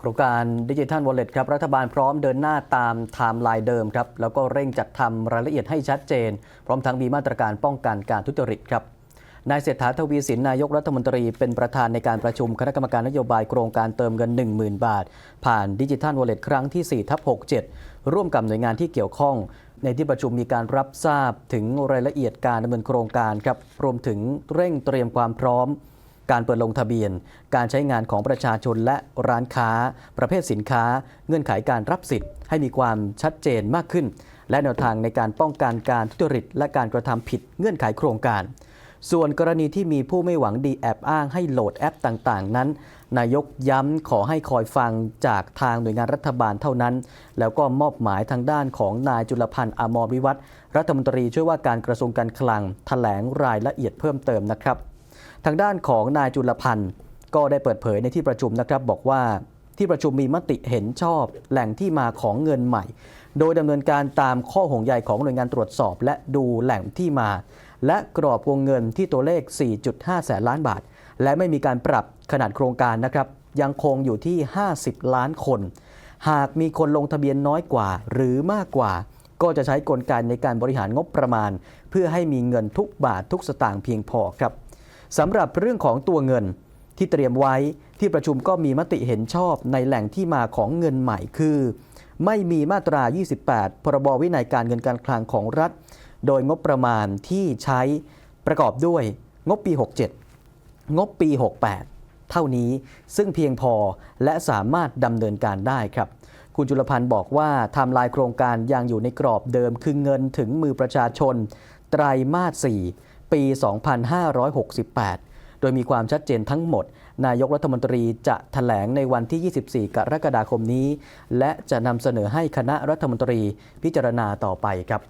โครงการดิจิทัลวอลเล็ตครับรัฐบาลพร้อมเดินหน้าตามไทม์ไลน์เดิมครับแล้วก็เร่งจัดทำรายละเอียดให้ชัดเจน พร้อมทั้งมีมาตรการป้องกันการทุจริตครับนายเศรษฐาทวีสินนายกรัฐมนตรีเป็นประธานในการประชุมคณะกรรมการนโยบายโครงการเติมเงิน 10,000 บาท ผ่านดิจิทัลวอลเล็ตครั้งที่4ทับ67 ร่วมกับหน่วยงานที่เกี่ยวข้อง ในที่ประชุมมีการรับทราบถึงรายละเอียดการดำเนินโครงการครับรวมถึงเร่งเตรียมความพร้อม การเปิดลงทะเบียน การใช้งานของประชาชนและร้านค้า ประเภทสินค้า เงื่อนไขการรับสิทธิ์ให้มีความชัดเจนมากขึ้น และแนวทางในการป้องกันการทุจริต และการกระทำผิดเงื่อนไขโครงการ ส่วนกรณีที่มีผู้ไม่หวังดีแอบอ้างให้โหลดแอปต่างๆ นั้น นายกย้ำขอให้คอยฟังจากทางหน่วยงานรัฐบาลเท่านั้น แล้วก็มอบหมายทางด้านของนายจุลพันธ์อมรวิวัฒน์รัฐมนตรีช่วยว่าการกระทรวงการคลังแถลงรายละเอียดเพิ่มเติมนะครับ ทางด้านของนายจุลพันธ์ ก็ได้เปิดเผยในที่ประชุมนะครับบอกว่าที่ประชุมมีมติเห็นชอบแหล่งที่มาของเงินใหม่ โดยดำเนินการตามข้อห่วงใยของหน่วยงานตรวจสอบ และดูแหล่งที่มา และกรอบวงเงินที่ตัวเลข 4.5 แสนล้านบาท และไม่มีการปรับขนาดโครงการนะครับ ยังคงอยู่ที่ 50 ล้านคน หากมีคนลงทะเบียนน้อยกว่าหรือมากกว่า ก็จะใช้กลไกในการบริหารงบประมาณ เพื่อให้มีเงินทุกบาททุกสตางค์เพียงพอครับ สำหรับเรื่องของตัวเงินที่เตรียมไว้ที่ประชุมก็มีมติเห็นชอบในแหล่งที่มาของเงินใหม่คือ ไม่มีมาตรา 28 พรบวินัยการเงินการคลังของรัฐ โดยงบประมาณที่ใช้ประกอบด้วยงบปี 67 งบปี 68 เท่านี้ซึ่งเพียงพอและสามารถดำเนินการได้ครับคุณจุลพันธ์บอกว่าไทม์ไลน์โครงการยังอยู่ในกรอบเดิมคือเงินถึงมือประชาชน ไตรมาส4 ปี 2568 โดยมีความชัดเจนทั้งหมด นายกรัฐมนตรีจะถแถลงในวันที่ 24 กรกฎาคมนี้ และจะนำเสนอให้คณะรัฐมนตรีพิจารณาต่อไปครับ